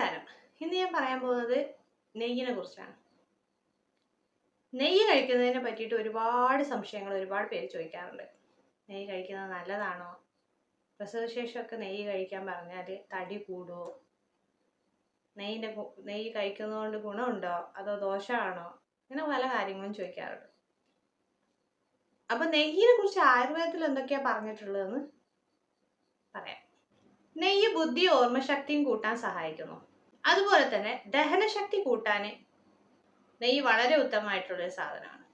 നമസ്കാരം. ഇന്ന് ഞാൻ പറയാൻ പോകുന്നത് നെയ്യിനെ കുറിച്ചാണ്. നെയ്യ് കഴിക്കുന്നതിനെ പറ്റിയിട്ട് ഒരുപാട് സംശയങ്ങൾ ഒരുപാട് പേര് ചോദിക്കാറുണ്ട്. നെയ്യ് കഴിക്കുന്നത് നല്ലതാണോ? പ്രസവശേഷമൊക്കെ നെയ്യ് കഴിക്കാൻ പറഞ്ഞാൽ തടി കൂടുമോ നെയ്യിന്റെ നെയ്യ് കഴിക്കുന്നതുകൊണ്ട് ഗുണമുണ്ടോ? അതോ ദോഷമാണോ? ഇങ്ങനെ പല കാര്യങ്ങളും ചോദിക്കാറുണ്ട്. അപ്പം നെയ്യിനെ കുറിച്ച് ആയുർവേദത്തിൽ എന്തൊക്കെയാണ് പറഞ്ഞിട്ടുള്ളതെന്ന് പറയാം. നെയ്യ് ബുദ്ധി ഓർമ്മശക്തിയും കൂട്ടാൻ സഹായിക്കുന്നു. അതുപോലെ തന്നെ ദഹനശക്തി കൂട്ടാൻ നെയ്യ് വളരെ ഉത്തമമായിട്ടുള്ളൊരു സാധനമാണ്.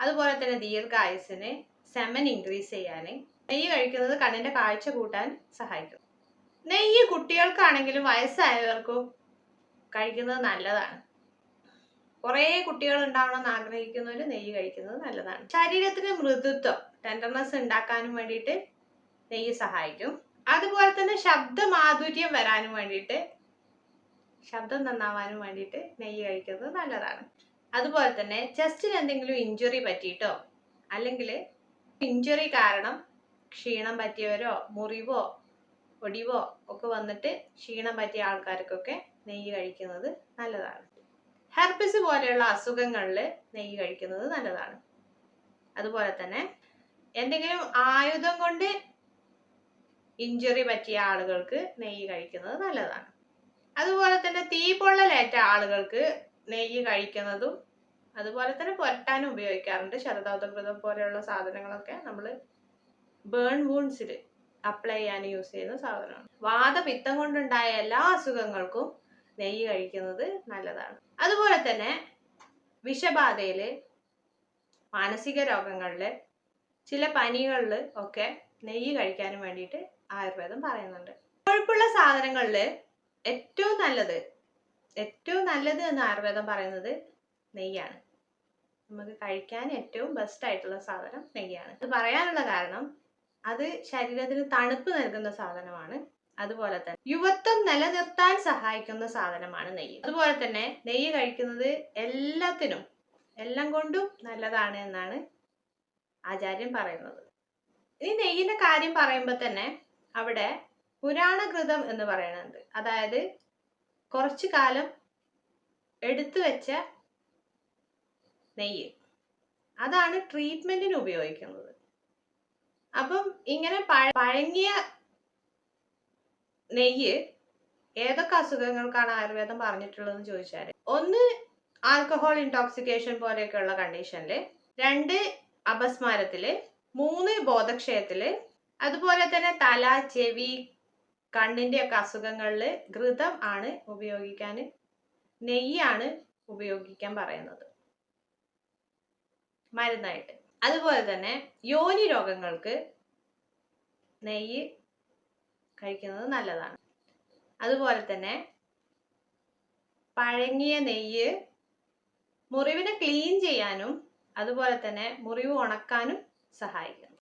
അതുപോലെ തന്നെ ദീർഘായുസിന് സെമൻ ഇൻക്രീസ് ചെയ്യാൻ നെയ്യ് കഴിക്കുന്നത് കണ്ണിന്റെ കാഴ്ച കൂട്ടാൻ സഹായിക്കും. നെയ്യ് കുട്ടികൾക്കാണെങ്കിലും വയസ്സായവർക്കും കഴിക്കുന്നത് നല്ലതാണ്. കുറേ കുട്ടികൾ ഉണ്ടാവണമെന്ന് ആഗ്രഹിക്കുന്നവർ നെയ്യ് കഴിക്കുന്നത് നല്ലതാണ്. ശരീരത്തിന് മൃദുത്വം ടെൻഡർനെസ് ഉണ്ടാക്കാനും വേണ്ടിയിട്ട് നെയ്യ് സഹായിക്കും. അതുപോലെ തന്നെ ശബ്ദമാധുര്യം വരാനും വേണ്ടിയിട്ട് ശബ്ദം നന്നാവാനും വേണ്ടിയിട്ട് നെയ്യ് കഴിക്കുന്നത് നല്ലതാണ്. അതുപോലെ തന്നെ ചെസ്റ്റിന് എന്തെങ്കിലും ഇഞ്ചുറി പറ്റിയിട്ടോ? അല്ലെങ്കിൽ ഇഞ്ചുറി കാരണം ക്ഷീണം പറ്റിയവരോ മുറിവോ ഒടിവോ ഒക്കെ വന്നിട്ട് ക്ഷീണം പറ്റിയ ആൾക്കാർക്കൊക്കെ നെയ്യ് കഴിക്കുന്നത് നല്ലതാണ്. ഹെർപ്പിസ് പോലെയുള്ള അസുഖങ്ങളിൽ നെയ്യ് കഴിക്കുന്നത് നല്ലതാണ്. അതുപോലെ തന്നെ എന്തെങ്കിലും ആയുധം കൊണ്ട് ഇഞ്ചുറി പറ്റിയ ആളുകൾക്ക് നെയ്യ് കഴിക്കുന്നത് നല്ലതാണ്. അതുപോലെ തന്നെ തീ പൊള്ളലേറ്റ ആളുകൾക്ക് നെയ്യ് കഴിക്കുന്നതും അതുപോലെ തന്നെ പുരട്ടാനും ഉപയോഗിക്കാറുണ്ട്. ശരദോദകൃതം പോലെയുള്ള സാധനങ്ങളൊക്കെ നമ്മൾ ബേൺ വൂൺസിൽ അപ്ലൈ ചെയ്യാൻ യൂസ് ചെയ്യുന്ന സാധനമാണ്. വാദപിത്തം കൊണ്ടുണ്ടായ എല്ലാ അസുഖങ്ങൾക്കും നെയ്യ് കഴിക്കുന്നത് നല്ലതാണ്. അതുപോലെ തന്നെ വിഷബാധയിൽ മാനസിക രോഗങ്ങളിൽ ചില പനികളിൽ ഒക്കെ നെയ്യ് കഴിക്കാനും വേണ്ടിയിട്ട് ആയുർവേദം പറയുന്നുണ്ട്. കൊഴുപ്പുള്ള സാധനങ്ങളിൽ ഏറ്റവും നല്ലത് ഏറ്റവും നല്ലത് എന്ന് ആയുർവേദം പറയുന്നത് നെയ്യാണ്. നമുക്ക് കഴിക്കാൻ ഏറ്റവും ബെസ്റ്റ് ആയിട്ടുള്ള സാധനം നെയ്യാണ്. അത് പറയാനുള്ള കാരണം അത് ശരീരത്തിന് തണുപ്പ് നൽകുന്ന സാധനമാണ്. അതുപോലെ തന്നെ യുവത്വം നിലനിർത്താൻ സഹായിക്കുന്ന സാധനമാണ് നെയ്യ്. അതുപോലെ തന്നെ നെയ്യ് കഴിക്കുന്നത് എല്ലാത്തിനും എല്ലാം കൊണ്ടും നല്ലതാണ് എന്നാണ് ആചാര്യൻ പറയുന്നത്. ഈ നെയ്യിന്റെ കാര്യം പറയുമ്പോൾ തന്നെ അവിടെ പുരാണകൃതം എന്ന് പറയുന്നത്. അതായത് കുറച്ചു കാലം എടുത്തു വെച്ച നെയ്യ്. അതാണ് ട്രീറ്റ്മെന്റിന് ഉപയോഗിക്കുന്നത്. അപ്പം ഇങ്ങനെ പഴങ്ങിയ നെയ്യ് ഏതൊക്കെ അസുഖങ്ങൾക്കാണ് ആയുർവേദം പറഞ്ഞിട്ടുള്ളതെന്ന് ചോദിച്ചാൽ ഒന്ന് ആൽക്കഹോൾ ഇൻടോക്സിക്കേഷൻ പോലെയൊക്കെയുള്ള കണ്ടീഷനിൽ രണ്ട് അപസ്മാരത്തിൽ മൂന്ന് ബോധക്ഷയത്തിൽ അതുപോലെ തന്നെ തല ചെവി കണ്ണിന്റെ ഒക്കെ അസുഖങ്ങളിൽ ഘൃതം ആണ് ഉപയോഗിക്കാൻ നെയ്യാണ് ഉപയോഗിക്കാൻ പറയുന്നത്. മരുന്നായിട്ട്. അതുപോലെ തന്നെ യോനി രോഗങ്ങൾക്ക് നെയ്യ് കഴിക്കുന്നത് നല്ലതാണ്. അതുപോലെ തന്നെ പഴങ്ങിയ നെയ്യ് മുറിവിനെ ക്ലീൻ ചെയ്യാനും അതുപോലെ തന്നെ മുറിവ് ഉണക്കാനും സഹായിക്കും.